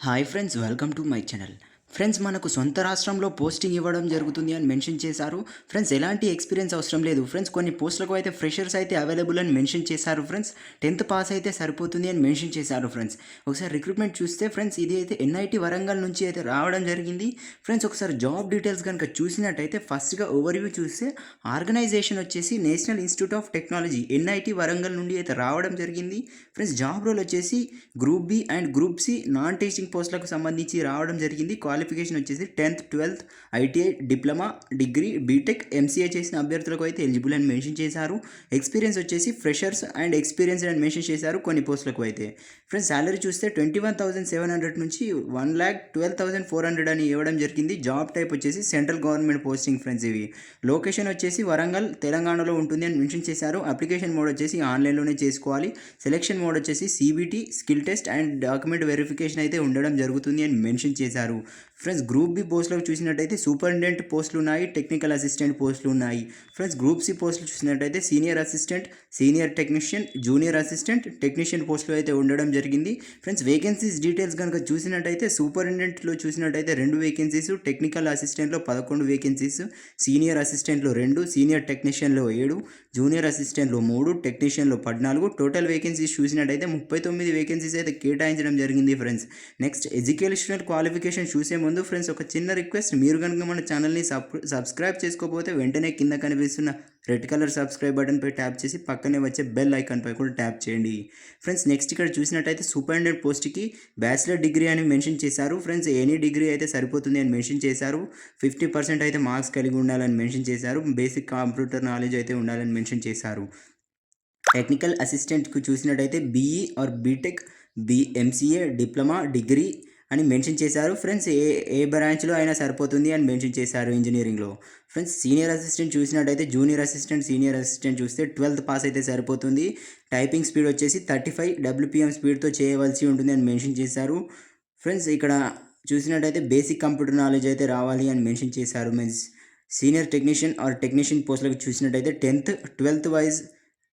Hi friends welcome to my channel friends మనకు సొంత రాష్ట్రంలో పోస్టింగ్ ఇవ్వడం జరుగుతుంది అని మెన్షన్ చేశారు. ఫ్రెండ్స్ ఎలాంటి ఎక్స్పీరియన్స్ అవసరం లేదు. ఫ్రెండ్స్ కొన్ని పోస్టులకు అయితే ఫ్రెషర్స్ అయితే అవైలబుల్ అని మెన్షన్ చేశారు. ఫ్రెండ్స్ టెన్త్ పాస్ అయితే సరిపోతుంది అని మెన్షన్ చేశారు. ఫ్రెండ్స్ ఒకసారి రిక్రూట్మెంట్ చూస్తే ఫ్రెండ్స్ ఇది అయితే ఎన్ఐటి వరంగల్ నుంచి అయితే రావడం జరిగింది. ఫ్రెండ్స్ ఒకసారి జాబ్ డీటెయిల్స్ కనుక చూసినట్టయితే ఫస్ట్గా ఓవర్వ్యూ చూస్తే ఆర్గనైజేషన్ వచ్చేసి national institute of technology NIT Warangal నుండి అయితే రావడం జరిగింది. ఫ్రెండ్స్ జాబ్ రోల్ వచ్చేసి group B and group C non teaching పోస్టులకు సంబంధించి రావడం జరిగింది. క్వాలిఫికేషన్ వచ్చేసి tenth twelfth ITI diploma degree BTech MCA చేసిన అభ్యర్థులకు అయితే ఎలిజిబుల్ అని మెన్షన్ చేశారు. ఎక్స్పీరియన్స్ వచ్చేసి ఫ్రెషర్స్ అండ్ ఎక్స్పీరియన్స్ అని మెన్షన్ చేశారు కొన్ని పోస్టులకు అయితే. ఫ్రెండ్స్ శాలరీ చూస్తే twenty one thousand seven hundred నుంచి one lakh twelve thousand four hundred అని ఇవ్వడం జరిగింది. జాబ్ టైప్ వచ్చేసి సెంట్రల్ గవర్నమెంట్ పోస్టింగ్ ఫ్రెండ్స్ ఇవి. లొకేషన్ వచ్చేసి వరంగల్ తెలంగాణలో ఉంటుంది అని మెన్షన్ చేశారు. అప్లికేషన్ మోడ్ వచ్చేసి ఆన్లైన్లోనే చేసుకోవాలి. సెలెక్షన్ మోడ్ వచ్చేసి CBT skill test and document verification అయితే ఉండడం జరుగుతుంది అని మెన్షన్ చేశారు. ఫ్రెండ్స్ గ్రూప్ బి పోస్టులో చూసినట్టయితే సూపరింటెండెంట్ పోస్టులు ఉన్నాయి టెక్నికల్ అసిస్టెంట్ పోస్టులు ఉన్నాయి ఫ్రెండ్స్ గ్రూప్ సి పోస్టులు చూసినట్టయితే senior assistant senior technician junior assistant technician పోస్టులు అయితే ఉండడం జరిగింది. ఫ్రెండ్స్ వేకెన్సీస్ డీటెయిల్స్ కనుక చూసినట్టయితే సూపరింటెండెంట్లో చూసినట్టయితే రెండు వేకెన్సీస్ టెక్నికల్ అసిస్టెంట్లో పదకొండు వేకెన్సీస్ సీనియర్ అసిస్టెంట్లో రెండు సీనియర్ టెక్నీషియన్లో ఏడు జూనియర్ అసిస్టెంట్లో మూడు టెక్నీషియన్లో పద్నాలుగు టోటల్ వేకెన్సీస్ చూసినట్టయితే ముప్పై తొమ్మిది వేకెన్సీస్ అయితే కేటాయించడం జరిగింది ఫ్రెండ్స్. నెక్స్ట్ ఎడ్యుకేషనల్ క్వాలిఫికేషన్ చూసే ముందు ఫ్రెండ్స్ ఒక చిన్న రిక్వెస్ట్. మీరు కనుక మన ఛానల్ని సబ్ సబ్స్క్రైబ్ చేసుకోకపోతే వెంటనే కింద కనిపిస్తున్న రెడ్ కలర్ సబ్స్క్రైబ్ బటన్పై ట్యాప్ చేసి పక్కనే వచ్చే బెల్ ఐకాన్పై కూడా ట్యాప్ చేయండి. ఫ్రెండ్స్ నెక్స్ట్ ఇక్కడ చూసినట్టయితే సూపరింటెండెంట్ పోస్ట్కి బ్యాచిలర్ డిగ్రీ అని మెన్షన్ చేశారు. ఫ్రెండ్స్ ఎనీ డిగ్రీ అయితే సరిపోతుంది అని మెన్షన్ చేశారు. ఫిఫ్టీ పర్సెంట్ అయితే మార్క్స్ కలిగి ఉండాలని మెన్షన్ చేశారు. బేసిక్ కంప్యూటర్ నాలెడ్జ్ అయితే ఉండాలని మెన్షన్ చేశారు. టెక్నికల్ అసిస్టెంట్కు చూసినట్టయితే BE or BTech B MCA diploma degree అని మెన్షన్ చేశారు. ఫ్రెండ్స్ ఏ ఏ బ్రాంచ్లో అయినా సరిపోతుంది అని మెన్షన్ చేశారు ఇంజనీరింగ్లో. ఫ్రెండ్స్ సీనియర్ అసిస్టెంట్ చూసినట్టయితే జూనియర్ అసిస్టెంట్ సీనియర్ అసిస్టెంట్ చూస్తే ట్వెల్త్ పాస్ అయితే సరిపోతుంది. టైపింగ్ స్పీడ్ వచ్చేసి థర్టీ ఫైవ్ డబ్ల్యూపీఎం స్పీడ్తో చేయవలసి ఉంటుంది అని మెన్షన్ చేశారు. ఫ్రెండ్స్ ఇక్కడ చూసినట్టయితే బేసిక్ కంప్యూటర్ నాలెడ్జ్ అయితే రావాలి అని మెన్షన్ చేశారు. Means senior technician or technician పోస్టులకు చూసినట్టయితే టెన్త్ ట్వెల్త్ వైజ్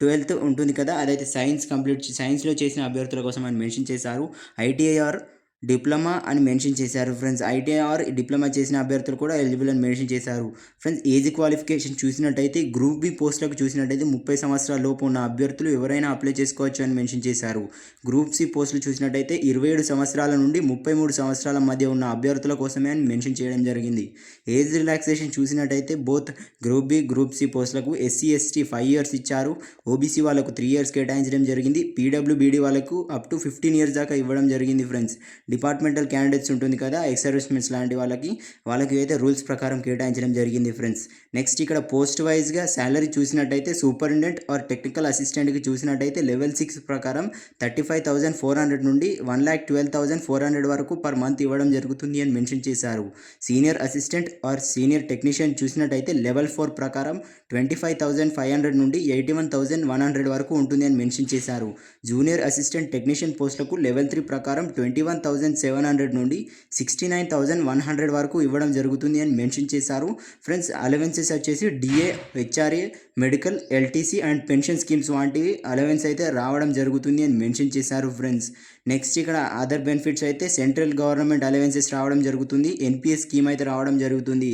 ట్వెల్త్ ఉంటుంది కదా అదైతే సైన్స్ కంప్లీట్ సైన్స్లో చేసిన అభ్యర్థుల కోసం అని మెన్షన్ చేశారు. ఐటీఐఆర్ డిప్లొమా అని మెన్షన్ చేశారు. ఫ్రెండ్స్ ఐటీఆర్ డిప్లొమా చేసిన అభ్యర్థులు కూడా ఎలిజిబుల్ అని మెన్షన్ చేశారు. ఫ్రెండ్స్ ఏజ్ క్వాలిఫికేషన్ చూసినట్టయితే గ్రూప్ బి పోస్టులకు చూసినట్టయితే ముప్పై సంవత్సరాల లోపు ఉన్న అభ్యర్థులు ఎవరైనా అప్లై చేసుకోవచ్చు అని మెన్షన్ చేశారు. గ్రూప్ సి పోస్టులు చూసినట్టయితే ఇరవై ఏడు సంవత్సరాల నుండి ముప్పై మూడు సంవత్సరాల మధ్య ఉన్న అభ్యర్థుల కోసమే అని మెన్షన్ చేయడం జరిగింది. ఏజ్ రిలాక్సేషన్ చూసినట్టయితే both group B group C పోస్టులకు ఎస్సీ ఎస్టీ ఫైవ్ ఇయర్స్ ఇచ్చారు. ఓబీసీ వాళ్ళకు త్రీ ఇయర్స్ కేటాయించడం జరిగింది. పీడబ్ల్యూబీడీ వాళ్ళకు అప్ టు ఫిఫ్టీన్ ఇయర్స్ దాకా ఇవ్వడం జరిగింది. ఫ్రెండ్స్ డిపార్ట్మెంటల్ క్యాండిడేట్స్ ఉంటుంది కదా ఎక్స్ సర్వీస్మెన్స్ లాంటి వాళ్ళకి వాళ్ళకి అయితే రూల్స్ ప్రకారం కేటాయించడం జరిగింది ఫ్రెండ్స్. నెక్స్ట్ ఇక్కడ పోస్ట్ వైజ్గా శాలరీ చూసినట్టయితే సూపరింటెండెంట్ ఆర్ టెక్నికల్ అసిస్టెంట్కి చూసినట్టయితే లెవెల్ సిక్స్ ప్రకారం thirty five thousand four hundred నుండి one lakh twelve thousand four hundred వరకు పర్ మంత్ ఇవ్వడం జరుగుతుంది అని మెన్షన్ చేశారు. Senior assistant or senior technician చూసినట్టయితే లెవెల్ ఫోర్ ప్రకారం twenty five thousand five hundred నుండి eighty one thousand one hundred వరకు ఉంటుంది అని మెన్షన్ చేశారు. జూనియర్ అసిస్టెంట్ టెక్నీషియన్ పోస్టులకు లెవెల్ త్రీ ప్రకారం twenty one thousand seven hundred నుండి sixty nine thousand one hundred వరకు ఇవ్వడం జరుగుతుంది అని మెన్షన్ చేశారు. ఫ్రెండ్స్ అలవెన్సెస్ వచ్చేసి DA HRA medical LTC and pension schemes వంటివి అలవెన్స్ అయితే రావడం జరుగుతుంది అని మెన్షన్ చేశారు ఫ్రెండ్స్. నెక్స్ట్ ఇక్కడ అదర్ బెనిఫిట్స్ అయితే సెంట్రల్ గవర్నమెంట్ అలవెన్సెస్ రావడం జరుగుతుంది ఎన్పిఎస్ స్కీమ్ అయితే రావడం జరుగుతుంది.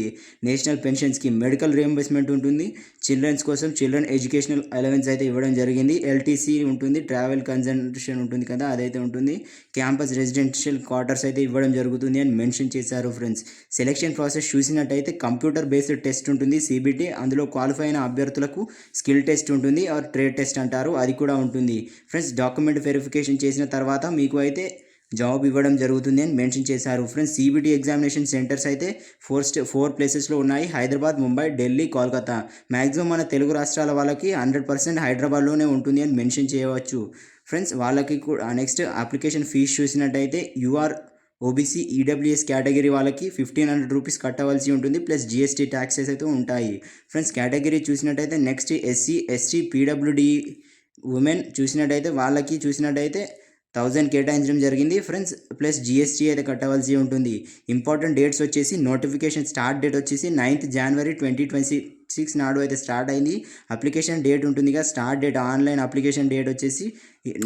National pension scheme medical reimbursement ఉంటుంది. చిల్డ్రన్స్ కోసం చిల్డ్రన్ ఎడ్యుకేషనల్ అలవెన్స్ అయితే ఇవ్వడం జరిగింది. ఎల్టీసీ ఉంటుంది ట్రావెల్ కన్సల్టేషన్ ఉంటుంది కదా అదైతే ఉంటుంది. క్యాంపస్ రెసిడెన్షియల్ క్వార్టర్స్ అయితే ఇవ్వడం జరుగుతుంది అని మెన్షన్ చేశారు ఫ్రెండ్స్. సెలెక్షన్ ప్రాసెస్ చూసినట్టయితే కంప్యూటర్ బేస్డ్ టెస్ట్ ఉంటుంది సిబిటి అందులో క్వాలిఫై అయిన అభ్యర్థులకు స్కిల్ టెస్ట్ ఉంటుంది ఆర్ ట్రేడ్ టెస్ట్ అంటారు అది కూడా ఉంటుంది. ఫ్రెండ్స్ డాక్యుమెంట్ వెరిఫికేషన్ చేసిన తర్వాత మీకు అయితే జాబ్ ఇవ్వడం జరుగుతుంది అని మెన్షన్ చేశారు. ఫ్రెండ్స్ సీబీటీ ఎగ్జామినేషన్ సెంటర్స్ అయితే ఫోర్ స్టే ఫోర్ ప్లేసెస్లో ఉన్నాయి. హైదరాబాద్ ముంబై ఢిల్లీ కోల్కతా. మ్యాక్సిమం మన తెలుగు రాష్ట్రాల వాళ్ళకి హండ్రెడ్ పర్సెంట్ హైదరాబాద్లోనే ఉంటుంది అని మెన్షన్ చేయవచ్చు. ఫ్రెండ్స్ వాళ్ళకి కూడా నెక్స్ట్ అప్లికేషన్ ఫీజు చూసినట్టయితే యూఆర్ ఓబీసీ ఈడబ్ల్యూఎస్ కేటగిరీ వాళ్ళకి ఫిఫ్టీన్ హండ్రెడ్ రూపీస్ కట్టవలసి ఉంటుంది ప్లస్ జిఎస్టీ ట్యాక్సెస్ అయితే ఉంటాయి. ఫ్రెండ్స్ కేటగిరీ చూసినట్టయితే next SC ST PWD women చూసినట్టయితే వాళ్ళకి చూసినట్టయితే థౌజండ్ కేటాయించడం జరిగింది. ఫ్రెండ్స్ ప్లస్ జిఎస్టీ అయితే కట్టవలసి ఉంటుంది. ఇంపార్టెంట్ డేట్స్ వచ్చేసి నోటిఫికేషన్ స్టార్ట్ డేట్ వచ్చేసి ninth January twenty twenty six నాడు అయితే స్టార్ట్ అయింది. అప్లికేషన్ డేట్ ఉంటుంది కదా start date online application date వచ్చేసి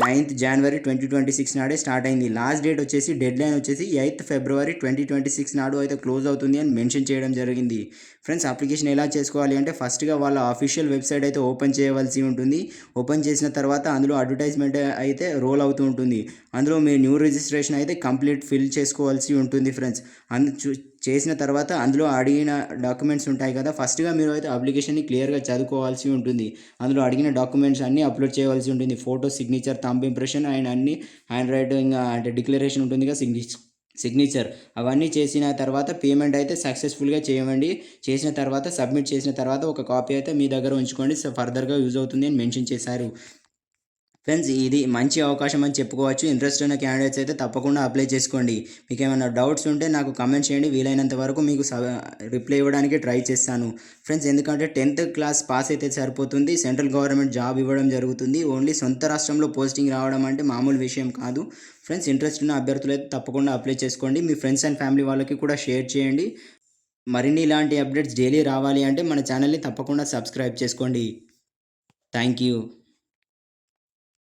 ninth January twenty twenty six నాడే స్టార్ట్ అయింది. లాస్ట్ డేట్ వచ్చేసి డెడ్ లైన్ వచ్చేసి eighth February twenty twenty six నాడు అయితే క్లోజ్ అవుతుంది అని మెన్షన్ చేయడం జరిగింది. ఫ్రెండ్స్ అప్లికేషన్ ఎలా చేసుకోవాలి అంటే ఫస్ట్గా వాళ్ళ అఫీషియల్ వెబ్సైట్ అయితే ఓపెన్ చేయవలసి ఉంటుంది. ఓపెన్ చేసిన తర్వాత అందులో అడ్వర్టైజ్మెంట్ అయితే రోల్ అవుతూ ఉంటుంది. అందులో మీ న్యూ రిజిస్ట్రేషన్ అయితే కంప్లీట్ ఫిల్ చేసుకోవాల్సి ఉంటుంది ఫ్రెండ్స్ అందు చేసిన తర్వాత అందులో అడిగిన డాక్యుమెంట్స్ ఉంటాయి కదా ఫస్ట్గా మీరు అయితే అప్లికేషన్ని క్లియర్గా చదువుకోవాల్సి ఉంటుంది. అందులో అడిగిన డాక్యుమెంట్స్ అన్నీ అప్లోడ్ చేయవలసి ఉంటుంది. Photo signature thumb impression and అన్ని హ్యాండ్ రైటింగ్ అంటే డిక్లరేషన్ ఉంటుంది కదా సిగ్నేచర్ సిగ్నేచర్ అవన్నీ చేసిన తర్వాత పేమెంట్ అయితే సక్సెస్ఫుల్గా చేయమండి చేసిన తర్వాత సబ్మిట్ చేసిన తర్వాత ఒక కాపీ అయితే మీ దగ్గర ఉంచుకోండి. ఫర్దర్గా యూజ్ అవుతుంది అని మెన్షన్ చేశారు. ఫ్రెండ్స్ ఇది మంచి అవకాశం అని చెప్పుకోవచ్చు. ఇంట్రెస్ట్ ఉన్న క్యాండిడేట్స్ అయితే తప్పకుండా అప్లై చేసుకోండి. మీకు ఏమైనా డౌట్స్ ఉంటే నాకు కమెంట్ చేయండి. వీలైనంత వరకు మీకు రిప్లై ఇవ్వడానికి ట్రై చేస్తాను. ఫ్రెండ్స్ ఎందుకంటే టెన్త్ క్లాస్ పాస్ అయితే సరిపోతుంది. సెంట్రల్ గవర్నమెంట్ జాబ్ ఇవ్వడం జరుగుతుంది. ఓన్లీ సొంత రాష్ట్రంలో పోస్టింగ్ రావడం అంటే మామూలు విషయం కాదు. ఫ్రెండ్స్ ఇంట్రెస్ట్ ఉన్న అభ్యర్థులు అయితే తప్పకుండా అప్లై చేసుకోండి. మీ ఫ్రెండ్స్ అండ్ ఫ్యామిలీ వాళ్ళకి కూడా షేర్ చేయండి. మరిన్ని ఇలాంటి అప్డేట్స్ డైలీ రావాలి అంటే మన ఛానల్ని తప్పకుండా సబ్స్క్రైబ్ చేసుకోండి. Thank you